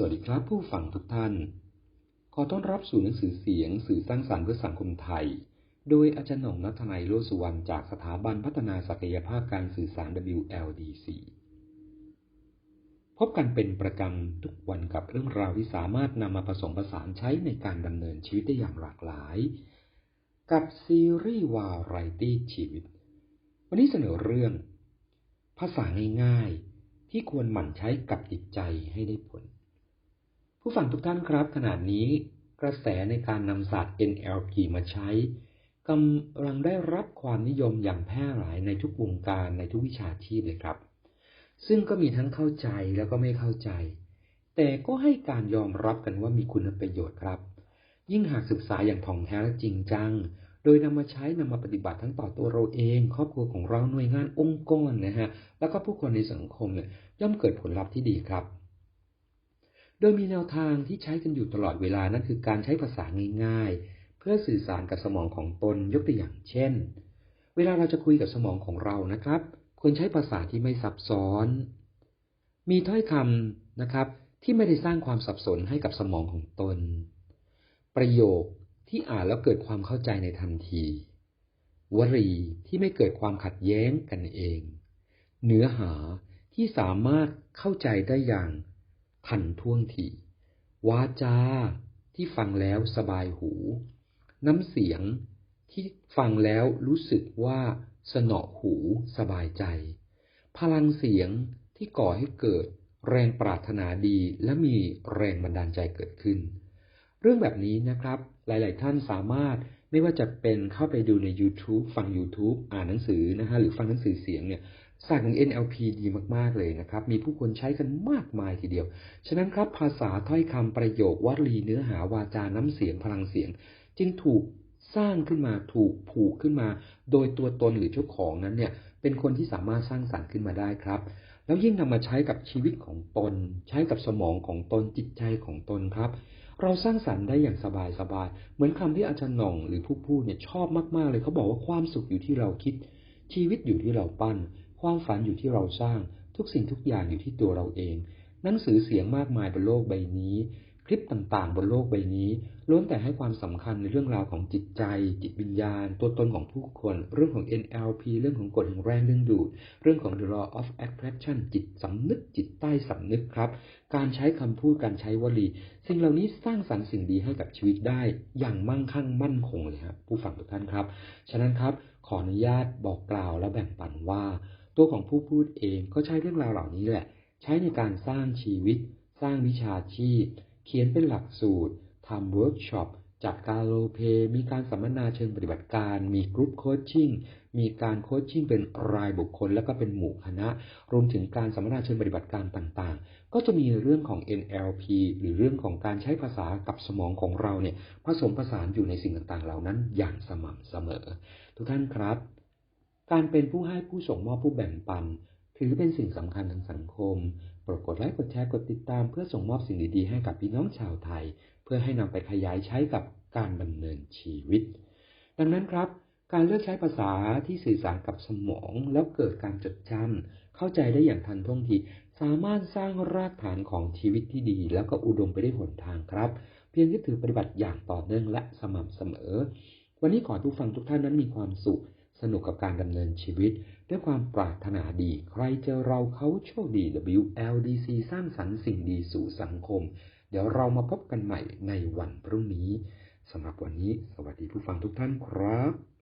สวัสดีครับผู้ฟังทุกท่าน ขอต้อนรับสู่หนังสือเสียงสื่อสร้างสรรค์เพื่อสังคมไทย โดยอาจารย์หน่งนัทนัยโลสุวรรณจากสถาบันพัฒนาศักยภาพการสื่อสาร WLDC พบกันเป็นประจำทุกวันกับเรื่องราวที่สามารถนำมาผสมผสานใช้ในการดำเนินชีวิตได้อย่างหลากหลาย กับซีรีส์วาไรตี้ชีวิต วันนี้เสนอเรื่อง ภาษาง่ายๆที่ควรหมั่นใช้กับจิตใจให้ได้ผล ผู้ฟังทุกท่านครับ ขณะนี้กระแสในการนำศาสตร์ NLP มาใช้กำลังได้รับความนิยมอย่างแพร่หลายในทุกวงการในทุกวิชาชีพเลยครับ ซึ่งก็มีทั้งเข้าใจแล้วก็ไม่เข้าใจ แต่ก็ให้การยอมรับกันว่ามีคุณประโยชน์ครับ ยิ่งหากศึกษาอย่างท่องแท้และจริงจัง โดยนำมาใช้นำมาปฏิบัติทั้งต่อตัวเราเอง ครอบครัวของเราหน่วยงานองค์กรนะฮะแล้วก็ผู้คนในสังคมเนี่ยย่อมเกิดผลลัพธ์ที่ดีครับ โดยมีแนวทางที่ใช้กันอยู่ตลอดเวลานั่นคือการใช้ภาษาง่ายๆ เพื่อสื่อสารกับสมองของตนยกตัวอย่างเช่น เวลาเราจะคุยกับสมองของเรานะครับ ควรใช้ภาษาที่ไม่ซับซ้อน มีถ้อยคำนะครับ ที่ไม่ได้สร้างความสับสนให้กับสมองของตน ประโยคที่อ่านแล้วเกิดความเข้าใจในทันที วลีที่ไม่เกิดความขัดแย้งกันเอง เนื้อหาที่สามารถเข้าใจได้อย่าง ทันท่วงทีวาจาที่ฟังแล้วสบายหู น้ำเสียงที่ฟังแล้วรู้สึกว่าสนอหูสบายใจ พลังเสียงที่ก่อให้เกิดแรงปรารถนาดีและมีแรงบันดาลใจเกิดขึ้น เรื่องแบบนี้นะครับ หลาย ๆ ท่านสามารถไม่ว่าจะเป็นเข้าไปดูใน YouTube ฟัง YouTube อ่านหนังสือนะฮะหรือฟังหนังสือเสียงเนี่ย ศาสตร์ของ NLP ดีมากๆเลยนะครับ มีผู้คนใช้กันมากมายทีเดียว ฉะนั้นครับภาษาถ้อยคำประโยควลีเนื้อหาวาจาน้ำเสียงพลังเสียง จึงถูกสร้างขึ้นมาถูกผูกขึ้นมา โดยตัวตนหรือเจ้าของนั้นเนี่ย เป็นคนที่สามารถสร้างสรรค์ขึ้นมาได้ครับ แล้วยิ่งนำมาใช้กับชีวิตของตน ใช้กับสมองของตนจิตใจของตนครับเราสร้างสรรค์ได้อย่างสบายๆเหมือนคำที่อาจารย์หน่องหรือผู้พูดเนี่ยชอบมาก ๆ เลยเขาบอกว่าความสุขอยู่ที่เราคิด ชีวิตอยู่ที่เราปั้น ความฝันอยู่ที่เราสร้าง ทุกสิ่งทุกอย่างอยู่ที่ตัวเราเอง หนังสือเสียงมากมายบนโลกใบนี้ คลิปต่างๆ บนโลกใบนี้ล้วนแต่ให้ความสำคัญในเรื่องราวของจิตใจ จิตวิญญาณ ตัวตนของผู้คน เรื่องของ NLP เรื่องของกฎแห่งแรงดึงดูด เรื่องของ the law of attraction จิตสำนึก จิตใต้สำนึกครับ การใช้คำพูด การใช้วลี สิ่งเหล่านี้สร้างสรรค์สิ่งดีให้กับชีวิตได้ อย่างมั่งคั่งมั่นคงเลยครับผู้ฟังทุกท่านครับ ฉะนั้นครับ ขออนุญาตบอกกล่าวและแบ่งปันว่า ตัวของผู้พูดเองก็ใช้เรื่องราวเหล่านี้แหละ ใช้ในการสร้างชีวิต สร้างวิชาชีพ เขียนเป็นหลักสูตรทำเวิร์กช็อปจัดการโรลเพ มีการสัมมนาเชิงปฏิบัติการ มีกรุ๊ปโคชชิ่ง มีการโคชชิ่งเป็นรายบุคคล แล้วก็เป็นหมู่คณะ รวมถึงการสัมมนาเชิงปฏิบัติการต่างๆ ก็จะมีเรื่องของ NLP หรือเรื่องของการใช้ภาษากับสมองของเราเนี่ยผสมผสานอยู่ในสิ่งต่างๆ เหล่านั้นอย่างสม่ำเสมอ ทุกท่านครับ การเป็นผู้ให้ผู้ส่งมอบผู้แบ่งปัน ถือเป็นสิ่งสำคัญทางสังคมโปรดกดไลค์กดแชร์กดติดตาม เพื่อส่งมอบสิ่งดีๆให้กับพี่น้องชาวไทย เพื่อให้นำไปขยายใช้กับการดำเนินชีวิต ดังนั้นครับ การเลือกใช้ภาษาที่สื่อสารกับสมอง แล้วเกิดการจดจำเข้าใจได้อย่างทันท่วงทีสามารถสร้างรากฐานของชีวิตที่ดี แล้วก็อุดมไปด้วยหนทางครับ เพียงที่ถือปฏิบัติอย่างต่อเนื่องและสม่ำเสมอ วันนี้ขอทุกฟังทุกท่านนั้นมีความสุข สนุกกับการดำเนินชีวิต ด้วยความปรารถนาดี ใครเจอเราเขาโชคดี WLDC สร้างสรรค์สิ่งดีสู่สังคม เดี๋ยวเรามาพบกันใหม่ในวันพรุ่งนี้สำหรับวันนี้ สวัสดีผู้ฟังทุกท่านครับ